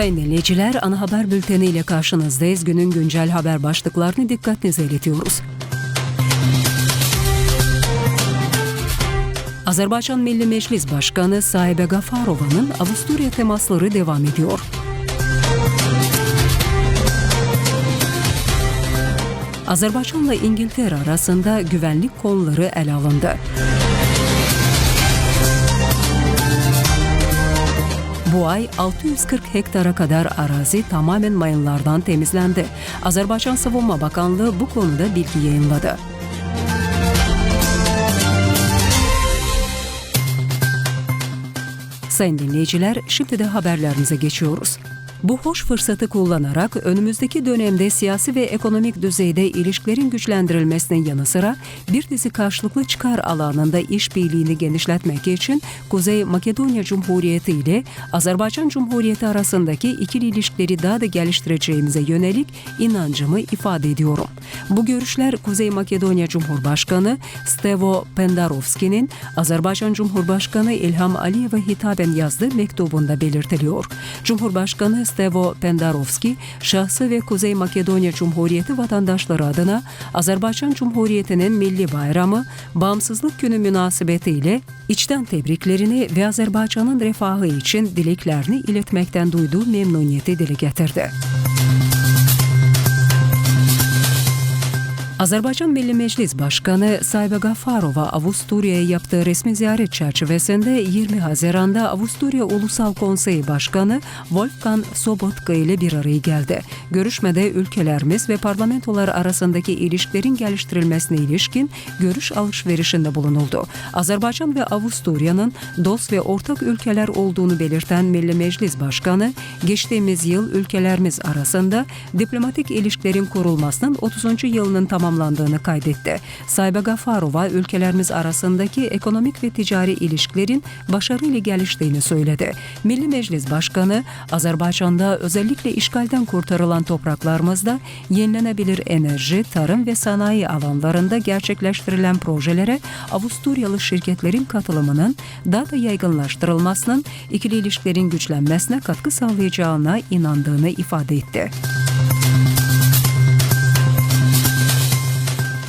Sayın dinleyiciler, ana haber bülteni ile karşınızdayız. Günün güncel haber başlıklarını dikkatinize iletiyoruz. Azerbaycan Milli Meclis Başkanı Sahibe Gafarova'nın Avusturya temasları devam ediyor. Azerbaycanla İngiltere arasında güvenlik konuları ele alındı. Bu ay 640 hektara kadar arazi tamamen mayınlardan temizlendi. Azerbaycan Savunma Bakanlığı bu konuda bilgi yayınladı. Sayın dinleyiciler, şimdi de haberlerimize geçiyoruz. Bu hoş fırsatı kullanarak önümüzdeki dönemde siyasi ve ekonomik düzeyde ilişkilerin güçlendirilmesinin yanı sıra bir dizi karşılıklı çıkar alanında işbirliğini genişletmek için Kuzey Makedonya Cumhuriyeti ile Azerbaycan Cumhuriyeti arasındaki ikili ilişkileri daha da geliştireceğimize yönelik inancımı ifade ediyorum. Bu görüşler Kuzey Makedonya Cumhurbaşkanı Stevo Pendarovski'nin Azerbaycan Cumhurbaşkanı İlham Aliyev'e hitaben yazdığı mektubunda belirtiliyor. Cumhurbaşkanı Stevo Pendarovski, şahsı ve Kuzey Makedonya Cumhuriyeti vatandaşları adına Azerbaycan Cumhuriyeti'nin milli bayramı Bağımsızlık Günü münasebetiyle içten tebriklerini ve Azerbaycan'ın refahı için dileklerini iletmekten duyduğu memnuniyeti dile getirdi. Azerbaycan Milli Meclis Başkanı Saybe Gafarova Avusturya'ya yaptığı resmi ziyaret çerçevesinde 20 Haziran'da Avusturya Ulusal Konseyi Başkanı Wolfgang Sobotka ile bir araya geldi. Görüşmede ülkelerimiz ve parlamentolar arasındaki ilişkilerin geliştirilmesine ilişkin görüş alışverişinde bulunuldu. Azerbaycan ve Avusturya'nın dost ve ortak ülkeler olduğunu belirten Milli Meclis Başkanı, geçtiğimiz yıl ülkelerimiz arasında diplomatik ilişkilerin kurulmasının 30. yılının tamamlanmasını tamamlandığını kaydetti. Saybe Gafarova ülkelerimiz arasındaki ekonomik ve ticari ilişkilerin başarıyla geliştiğini söyledi. Milli Meclis Başkanı Azerbaycan'da özellikle işgalden kurtarılan topraklarımızda yenilenebilir enerji, tarım ve sanayi alanlarında gerçekleştirilen projelere Avusturyalı şirketlerin katılımının daha da yaygınlaştırılmasının ikili ilişkilerin güçlenmesine katkı sağlayacağına inandığını ifade etti.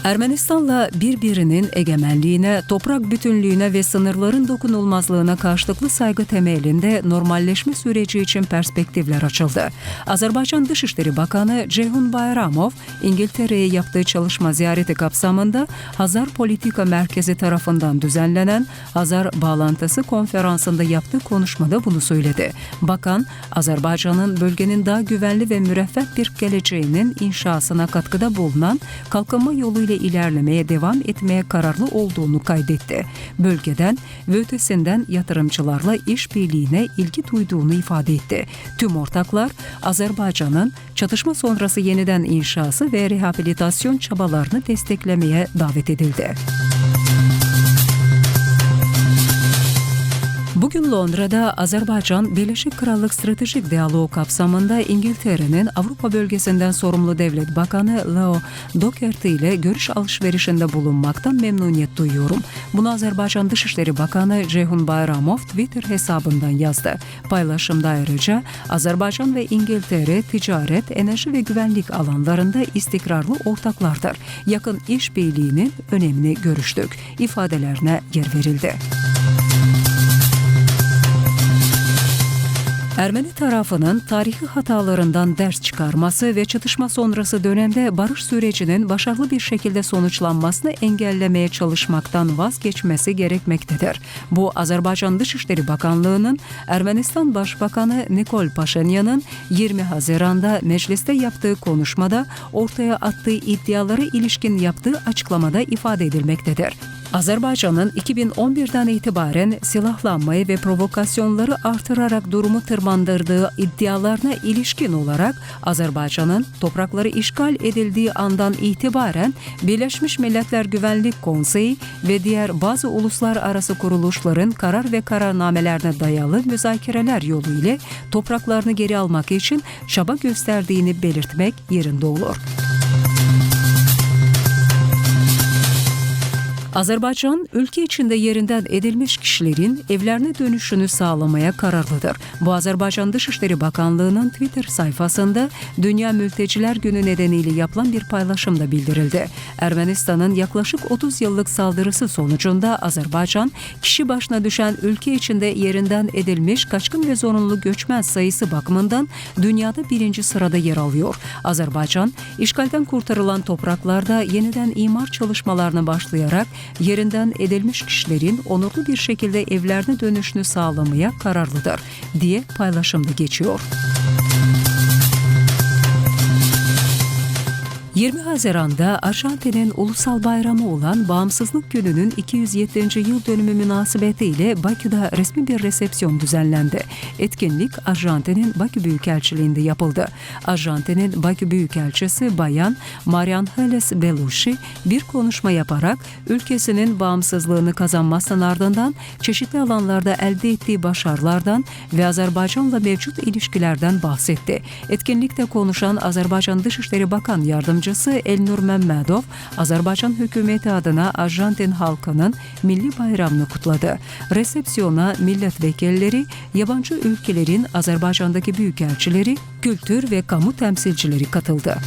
Ermenistan'la birbirinin egemenliğine, toprak bütünlüğüne ve sınırların dokunulmazlığına karşılıklı saygı temelinde normalleşme süreci için perspektifler açıldı. Azerbaycan Dışişleri Bakanı Ceyhun Bayramov, İngiltere'ye yaptığı çalışma ziyareti kapsamında Hazar Politika Merkezi tarafından düzenlenen Hazar Bağlantısı konferansında yaptığı konuşmada bunu söyledi. Bakan, Azerbaycan'ın bölgenin daha güvenli ve müreffeh bir geleceğinin inşasına katkıda bulunan kalkınma yoluyla ile ilerlemeye devam etmeye kararlı olduğunu kaydetti. Bölgeden ve ötesinden yatırımcılarla işbirliğine ilgi duyduğunu ifade etti. Tüm ortaklar Azerbaycan'ın çatışma sonrası yeniden inşası ve rehabilitasyon çabalarını desteklemeye davet edildi. Bugün Londra'da Azerbaycan Birleşik Krallık Stratejik Diyaloğu kapsamında İngiltere'nin Avrupa bölgesinden sorumlu devlet bakanı Leo Doherty ile görüş alışverişinde bulunmaktan memnuniyet duyuyorum. Bunu Azerbaycan Dışişleri Bakanı Ceyhun Bayramov Twitter hesabından yazdı. Paylaşımda ayrıca Azerbaycan ve İngiltere ticaret, enerji ve güvenlik alanlarında istikrarlı ortaklardır. Yakın işbirliğinin önemini görüştük ifadelerine yer verildi. Ermeni tarafının tarihi hatalarından ders çıkarması ve çatışma sonrası dönemde barış sürecinin başarılı bir şekilde sonuçlanmasını engellemeye çalışmaktan vazgeçmesi gerekmektedir. Bu Azerbaycan Dışişleri Bakanlığı'nın Ermenistan Başbakanı Nikol Paşinyan'ın 20 Haziran'da mecliste yaptığı konuşmada ortaya attığı iddiaları ilişkin yaptığı açıklamada ifade edilmektedir. Azerbaycan'ın 2011'den itibaren silahlanmayı ve provokasyonları artırarak durumu tırmandırdığı iddialarına ilişkin olarak Azerbaycan'ın toprakları işgal edildiği andan itibaren Birleşmiş Milletler Güvenlik Konseyi ve diğer bazı uluslararası kuruluşların karar ve kararnamelerine dayalı müzakereler yolu ile topraklarını geri almak için çaba gösterdiğini belirtmek yerinde olur. Azerbaycan, ülke içinde yerinden edilmiş kişilerin evlerine dönüşünü sağlamaya kararlıdır. Bu Azerbaycan Dışişleri Bakanlığı'nın Twitter sayfasında Dünya Mülteciler Günü nedeniyle yapılan bir paylaşımda bildirildi. Ermenistan'ın yaklaşık 30 yıllık saldırısı sonucunda Azerbaycan, kişi başına düşen ülke içinde yerinden edilmiş kaçkın ve zorunlu göçmen sayısı bakımından dünyada birinci sırada yer alıyor. Azerbaycan, işgalden kurtarılan topraklarda yeniden imar çalışmalarına başlayarak yerinden edilmiş kişilerin onurlu bir şekilde evlerine dönüşünü sağlamaya kararlıdır diye paylaşımda geçiyor. 20 Haziran'da Arjantin'in ulusal bayramı olan Bağımsızlık Günü'nün 207. yıl dönümü münasebetiyle Bakü'de resmi bir resepsiyon düzenlendi. Etkinlik Arjantin'in Bakü Büyükelçiliğinde yapıldı. Arjantin'in Bakü Büyükelçisi Bayan Marian Hales Belushi bir konuşma yaparak ülkesinin bağımsızlığını kazanmasının ardından çeşitli alanlarda elde ettiği başarılardan ve Azerbaycan'la mevcut ilişkilerden bahsetti. Etkinlikte konuşan Azerbaycan Dışişleri Bakan Yardımcısı Elnur Memmedov, Azerbaycan hükümeti adına Arjantin halkının milli bayramını kutladı. Resepsiyona milletvekilleri, yabancı ülkelerin Azerbaycan'daki büyükelçileri, kültür ve kamu temsilcileri katıldı.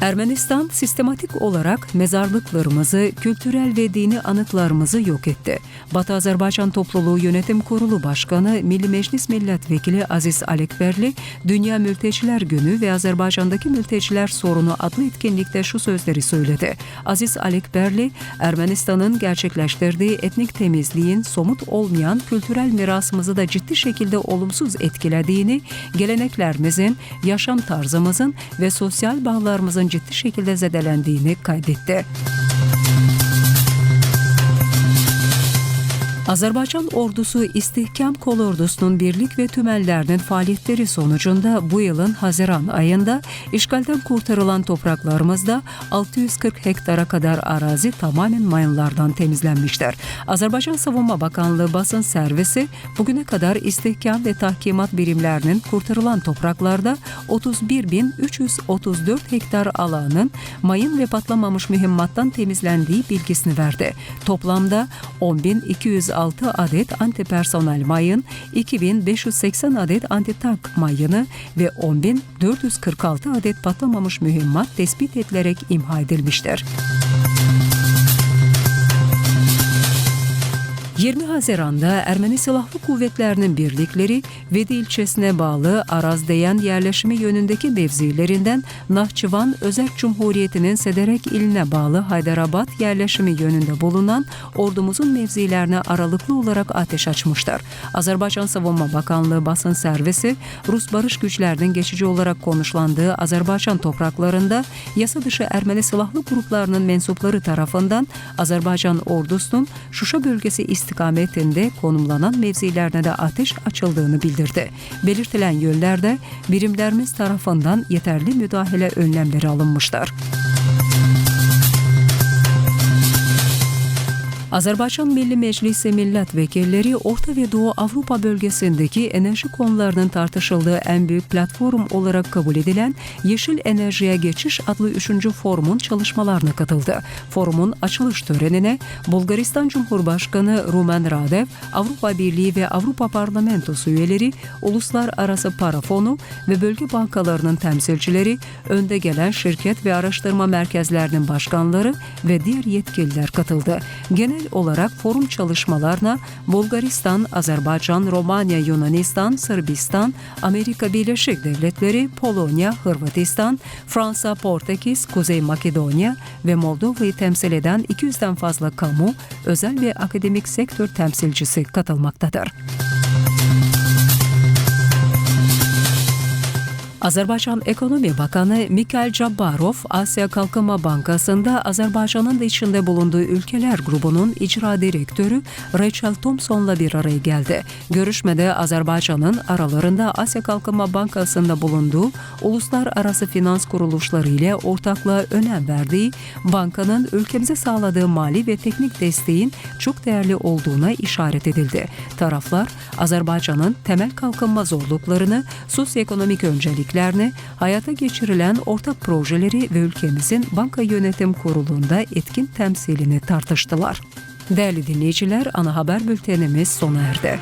Ermenistan sistematik olarak mezarlıklarımızı, kültürel ve dini anıtlarımızı yok etti. Batı Azerbaycan Topluluğu Yönetim Kurulu Başkanı Milli Meclis Milletvekili Aziz Alekberli, Dünya Mülteciler Günü ve Azerbaycan'daki Mülteciler Sorunu adlı etkinlikte şu sözleri söyledi. Aziz Alekberli, Ermenistan'ın gerçekleştirdiği etnik temizliğin somut olmayan kültürel mirasımızı da ciddi şekilde olumsuz etkilediğini, geleneklerimizin, yaşam tarzımızın ve sosyal bağlarımızın ciddi şekilde zedelendiğini kaydetti. Azerbaycan ordusu İstihkam Kolordusu'nun birlik ve tümellerinin faaliyetleri sonucunda bu yılın Haziran ayında işgalden kurtarılan topraklarımızda 640 hektara kadar arazi tamamen mayınlardan temizlenmiştir. Azerbaycan Savunma Bakanlığı basın servisi bugüne kadar istihkam ve tahkimat birimlerinin kurtarılan topraklarda 31.334 hektar alanın mayın ve patlamamış mühimmattan temizlendiği bilgisini verdi. Toplamda 10.200 6 adet antipersonel mayın, 2580 adet antitank mayını ve 10.446 adet patlamamış mühimmat tespit edilerek imha edilmiştir. 20 Haziran'da Ermeni Silahlı Kuvvetlerinin birlikleri Vedi ilçesine bağlı Arazdeyan yerleşimi yönündeki mevzilerinden Nahçıvan Özerk Cumhuriyeti'nin Sederek iline bağlı Haydarabad yerleşimi yönünde bulunan ordumuzun mevzilerine aralıklı olarak ateş açmışlar. Azerbaycan Savunma Bakanlığı basın servisi Rus barış güçlerinin geçici olarak konuşlandığı Azerbaycan topraklarında yasa dışı Ermeni silahlı gruplarının mensupları tarafından Azerbaycan ordusunun Şuşa bölgesi istikametinde konumlanan mevzilerine de ateş açıldığını bildirdi. Belirtilen yönlerde birimlerimiz tarafından yeterli müdahale önlemleri alınmışlar. Azerbaycan Milli Meclisi milletvekilleri Orta ve Doğu Avrupa bölgesindeki enerji konularının tartışıldığı en büyük platform olarak kabul edilen Yeşil Enerjiye Geçiş adlı 3. forumun çalışmalarına katıldı. Forumun açılış törenine Bulgaristan Cumhurbaşkanı Rumen Radev, Avrupa Birliği ve Avrupa Parlamentosu üyeleri, Uluslararası Para Fonu ve bölge bankalarının temsilcileri, önde gelen şirket ve araştırma merkezlerinin başkanları ve diğer yetkililer katıldı. Genel olarak forum çalışmalarına Bulgaristan, Azerbaycan, Romanya, Yunanistan, Sırbistan, Amerika Birleşik Devletleri, Polonya, Hırvatistan, Fransa, Portekiz, Kuzey Makedonya ve Moldova'yı temsil eden 200'den fazla kamu, özel ve akademik sektör temsilcisi katılmaktadır. Azerbaycan Ekonomi Bakanı Mikhail Cabbarov, Asya Kalkınma Bankası'nda Azerbaycan'ın da içinde bulunduğu ülkeler grubunun icra direktörü Rachel Thompson'la bir araya geldi. Görüşmede Azerbaycan'ın aralarında Asya Kalkınma Bankası'nda bulunduğu uluslararası finans kuruluşları ile ortaklığa önem verdiği, bankanın ülkemize sağladığı mali ve teknik desteğin çok değerli olduğuna işaret edildi. Taraflar, Azerbaycan'ın temel kalkınma zorluklarını, sosyoekonomik öncelik etkinliklerini, hayata geçirilen ortak projeleri ve ülkemizin banka yönetim kurulunda etkin temsilini tartıştılar. Değerli dinleyiciler, ana haber bültenimiz sona erdi.